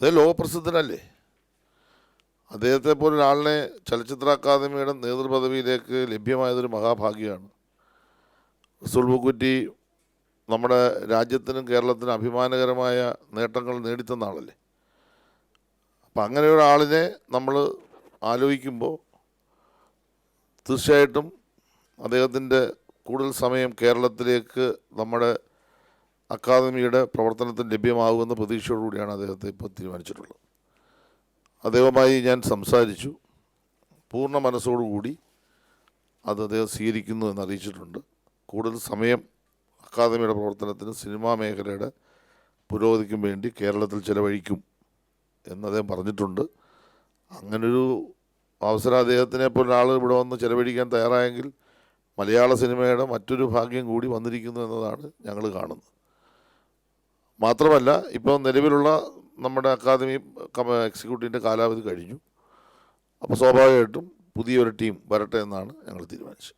അതേ ലോകപ്രസിദ്ധനല്ലേ? അദ്ദേഹത്തെ പോലെ ഒരാളിനെ ചലച്ചിത്ര അക്കാദമിയുടെ നേതൃപദവിയിലേക്ക് ലഭ്യമായതൊരു മഹാഭാഗ്യമാണ്. റസൂൽ ബുക്കുറ്റി നമ്മുടെ രാജ്യത്തിനും കേരളത്തിനും അഭിമാനകരമായ നേട്ടങ്ങൾ നേടിത്തന്ന ആളല്ലേ? അപ്പം അങ്ങനെ ഒരാളിനെ നമ്മൾ ആലോചിക്കുമ്പോൾ തീർച്ചയായിട്ടും അദ്ദേഹത്തിന്റെ കൂടുതൽ സമയം കേരളത്തിലേക്ക് നമ്മുടെ അക്കാദമിയുടെ പ്രവർത്തനത്തിന് ലഭ്യമാകുമെന്ന പ്രതീക്ഷയോടുകൂടിയാണ് അദ്ദേഹത്തെ ഇപ്പോൾ തീരുമാനിച്ചിട്ടുള്ളത്. അദ്ദേഹവുമായി ഞാൻ സംസാരിച്ചു. പൂർണ മനസ്സോടുകൂടി അത് അദ്ദേഹം സ്വീകരിക്കുന്നു എന്ന് അറിയിച്ചിട്ടുണ്ട്. കൂടുതൽ സമയം അക്കാദമിയുടെ പ്രവർത്തനത്തിന് സിനിമാ മേഖലയുടെ പുരോഗതിക്കും വേണ്ടി കേരളത്തിൽ ചിലവഴിക്കും എന്ന് അദ്ദേഹം പറഞ്ഞിട്ടുണ്ട്. അങ്ങനൊരു അവസരം അദ്ദേഹത്തിനെ പോലെ ആൾ ഇവിടെ വന്ന് ചെലവഴിക്കാൻ തയ്യാറായെങ്കിൽ മലയാള സിനിമയുടെ മറ്റൊരു ഭാഗ്യം കൂടി വന്നിരിക്കുന്നു എന്നതാണ് ഞങ്ങൾ കാണുന്നത്. മാത്രമല്ല ഇപ്പോൾ നിലവിലുള്ള നമ്മുടെ അക്കാദമി എക്സിക്യൂട്ടീവിന്റെ കാലാവധി കഴിഞ്ഞു. അപ്പോൾ സ്വാഭാവികമായിട്ടും പുതിയൊരു ടീം വരട്ടെ എന്നാണ് ഞങ്ങൾ തീരുമാനിച്ചത്.